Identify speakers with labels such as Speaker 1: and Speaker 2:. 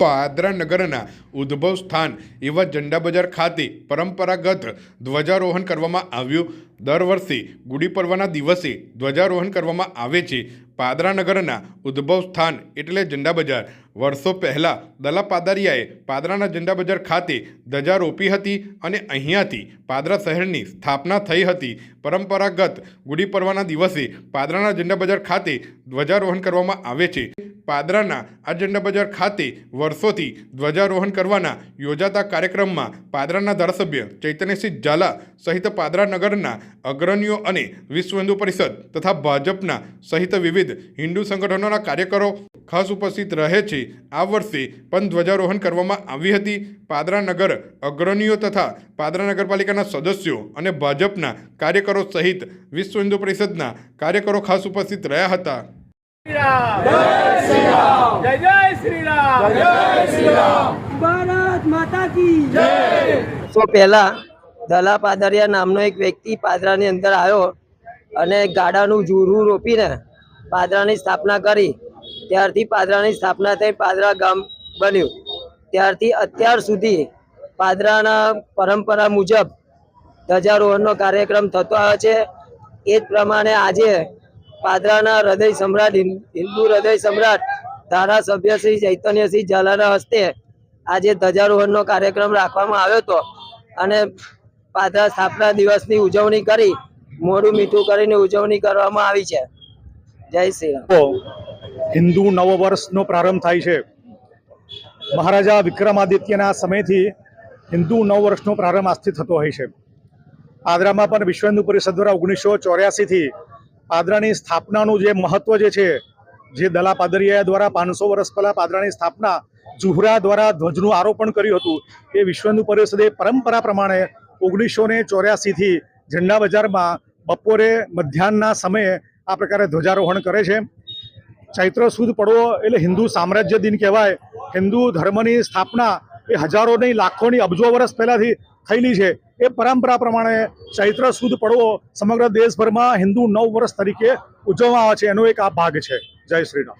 Speaker 1: પાદરા નગરના ઉદ્ભવ સ્થાન એવા ઝંડા બજાર ખાતે પરંપરાગત ધ્વજારોહણ કરવામાં આવ્યું. દર વર્ષે ગુડી પડવાના દિવસે ધ્વજારોહણ કરવામાં આવે છે. પાદરા નગરના ઉદ્ભવ સ્થાન એટલે ઝંડા બજાર વર્ષો પહેલાં દલા પાદરિયાએ પાદરાના ઝંડા બજાર ખાતે ધજા રોપી હતી અને અહીંયાથી પાદરા શહેરની સ્થાપના થઈ હતી. પરંપરાગત ગુડી પરવાના દિવસે પાદરાના ઝંડા બજાર ખાતે ધ્વજારોહણ કરવામાં આવે છે. પાદરાના આ ઝંડા બજાર ખાતે વર્ષોથી ધ્વજારોહણ કરવાના યોજાતા કાર્યક્રમમાં પાદરાના ધારાસભ્ય ચૈતન્યસિંહ ઝાલા સહિત પાદરા નગરના અગ્રણીઓ અને વિશ્વ હિન્દુ પરિષદ તથા ભાજપના સહિત વિવિધ હિન્દુ સંગઠનોના કાર્યકરો ખાસ ઉપસ્થિત રહે છે. આ વર્ષે પણ ધ્વજારોહણ કરવામાં આવી હતી. પાદરા નગર અગ્રણીઓ તથા પાદરા નગરપાલિકાના સદસ્યો અને ભાજપના કાર્યકરો સહિત વિશ્વ હિન્દુ પરિષદના કાર્યકરો ખાસ ઉપસ્થિત રહ્યા હતા.
Speaker 2: સો પહેલા દલા પાદરિયા નામનો એક વ્યક્તિ પાદરાની અંદર આવ્યો અને ગાડાનું જૂરું રોપીને પાદરાની સ્થાપના કરી. ત્યારથી પાદરાની સ્થાપના થઈ પાદરા ગામ બન્યું. ત્યારથી અત્યાર સુધી પાદરાના પરંપરા મુજબ ધ્વજારોહણનો કાર્યક્રમ થતો આવે છે. એ જ પ્રમાણે આજે પાદરાના હૃદય સમ્રાટ હિન્દ- હૃદય સમ્રાટ ધારાસભ્ય શ્રી ચૈતન્યસિંહ ઝાલાના હસ્તે આજે ધ્વજારોહણનો કાર્યક્રમ રાખવામાં આવ્યો હતો. અને પાદરા સ્થાપના દિવસની ઉજવણી કરી, મોડું મીઠું કરીને ઉજવણી કરવામાં આવી છે. જય શ્રી રામ.
Speaker 3: હિન્દુ નવવર્ષનો પ્રારંભ થાય છે. મહારાજા વિક્રમાદિત્યના સમયથી હિન્દુ નવ વર્ષનો પ્રારંભ આજથી થતો હોય છે. આદરામાં પણ વિશ્વ હિન્દુ પરિષદ દ્વારા ઓગણીસો ચોર્યાસીથી પાદરાની સ્થાપનાનું જે મહત્વ જે છે, જે દલા પાદરિયા દ્વારા પાંચસો વર્ષ પહેલા પાદરાની સ્થાપના જુહરા દ્વારા ધ્વજનું આરોપણ કર્યું હતું, એ વિશ્વ હિન્દુ પરિષદે પરંપરા પ્રમાણે ઓગણીસો ને ચોર્યાસીથી ઝંડા બજારમાં બપોરે મધ્યાહનના સમયે આ પ્રકારે ધ્વજારોહણ કરે છે. ચૈત્ર સુદ પડવો એટલે હિન્દુ સામ્રાજ્ય દિન કહેવાય. હિન્દુ ધર્મની સ્થાપના એ હજારો નહીં, લાખોની અબજો વર્ષ પહેલાંથી થયેલી છે. એ પરંપરા પ્રમાણે ચૈત્ર સુદ પડવો સમગ્ર દેશભરમાં હિન્દુ નવ વર્ષ તરીકે ઉજવવામાં આવે છે. એનો એક આ ભાગ છે. જય શ્રી રામ.